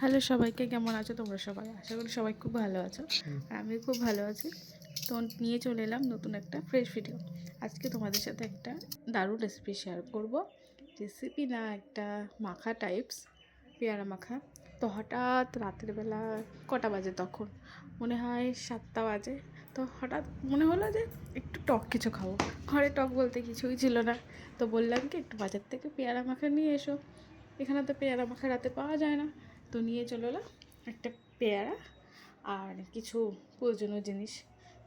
Hello সবাইকে কেমন আছো তোমরা সবাই? আশা করি সবাই খুব ভালো আছো। আর আমি খুব ভালো আছি। তো নিয়ে চলে এলাম নতুন একটা ফ্রেশ ভিডিও আজকে তোমাদের সাথে একটা দারুণ রেসিপি শেয়ার করব। রেসিপি না একটা মাখা টাইপস পেয়ারা মাখা। তো হঠাৎ রাতের বেলা কটা বাজে তখন? মনে হয় সাতটা বাজে। তো হঠাৎ মনে হলো যে একটু টক কিছু খাব। ঘরে টক বলতে কিছুই ছিল না। তো বললাম কি একটু বাজার থেকে পেয়ারা মাখা নিয়ে এসো। এখানে তো পেয়ারা মাখা রাতে পাওয়া যায় না। তো নিয়ে চলে এলো একটা পেয়ারা আর কিছু প্রয়োজনীয় জিনিস।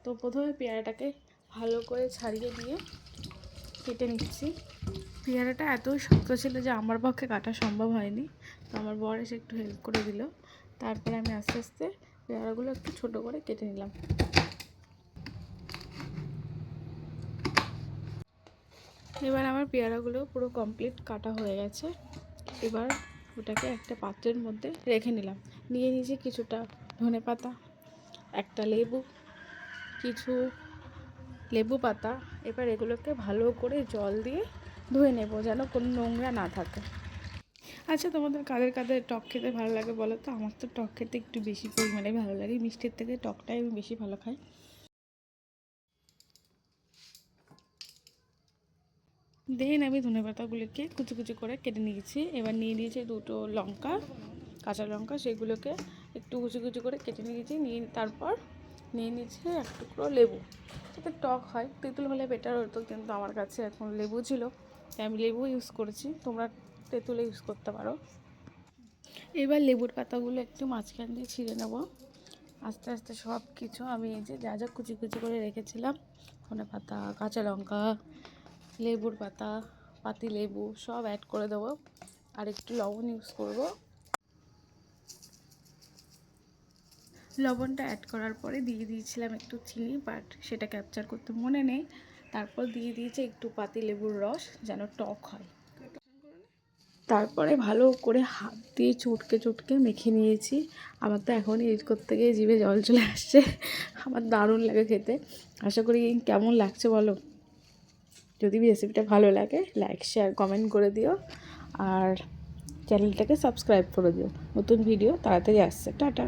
তো প্রথমে পেয়ারাটাকে ভালো করে ছাড়িয়ে দিয়ে কেটে নিচ্ছি। পেয়ারাটা এতই শক্ত ছিল যে আমার পক্ষে কাটা সম্ভব হয়নি। তো আমার বর এসে একটু হেল্প করে দিল। তারপরে আমি আস্তে আস্তে পেয়ারাগুলো একটু ছোট করে কেটে নিলাম। এবার আমার পেয়ারাগুলো পুরো কমপ্লিট কাটা হয়ে গেছে। এবার ওটাকে একটা পাত্রের মধ্যে রেখে নিলাম। নিয়ে নিয়েছি কিছুটা ধনে পাতা, একটা লেবু, কিছু লেবু পাতা। এবার এগুলোকে ভালো করে জল দিয়ে ধুয়ে নেব যেন কোনো নোংরা না থাকে। আচ্ছা তোমাদের কাদের কাদের টক খেতে ভালো লাগে বলো তো? আমার তো টক খেতে একটু বেশি পরিমাণে ভালো লাগে। মিষ্টির থেকে টকটাই আমি বেশি ভালো খাই। দেন আমি ধনে পাতাগুলোকে কুচি কুচি করে কেটে নিয়েছি। এবার নিয়ে নিয়েছি দুটো লঙ্কা, কাঁচা লঙ্কা, সেগুলোকে একটু কুচি কুচি করে কেটে নিয়েছি। নিয়ে তারপর নিয়ে নিয়েছি এক টুকরো লেবু। যাতে টক হয়, তেঁতুল হলে বেটার হতো, কিন্তু আমার কাছে এখন লেবু ছিল, তাই আমি লেবু ইউজ করেছি। তোমরা তেঁতুলে ইউজ করতে পারো। এবার লেবুর পাতাগুলো একটু মাঝখান দিয়ে ছিঁড়ে নেব। আস্তে আস্তে সব কিছু আমি এই যে যা যা কুচি কুচি করে রেখেছিলাম, ধনে পাতা, কাঁচা লঙ্কা লেবুর পাতা, পাতি লেবু সব অ্যাড করে দেবো আর একটু লবণ ইউজ করব। লবণটা অ্যাড করার পরে দিয়ে দিয়েছিলাম একটু চিনি বাট সেটা ক্যাপচার করতে মনে নেই। তারপর দিয়ে দিয়েছি একটু পাতি লেবুর রস যেন টক হয়। তারপরে ভালো করে হাত দিয়ে চটকে চটকে মেখে নিয়েছি। আমার তো এখন এডিট করতে গিয়ে জিভে জল চলে আসছে। আমার দারুণ লাগে খেতে। আশা করি কেমন লাগছে বলো? যদি রেসিপিটা ভালো লাগে লাইক শেয়ার কমেন্ট করে দিও। আর চ্যানেলটাকে সাবস্ক্রাইব করে দিও। নতুন ভিডিও তাড়াতাড়ি আসছে। টাটা।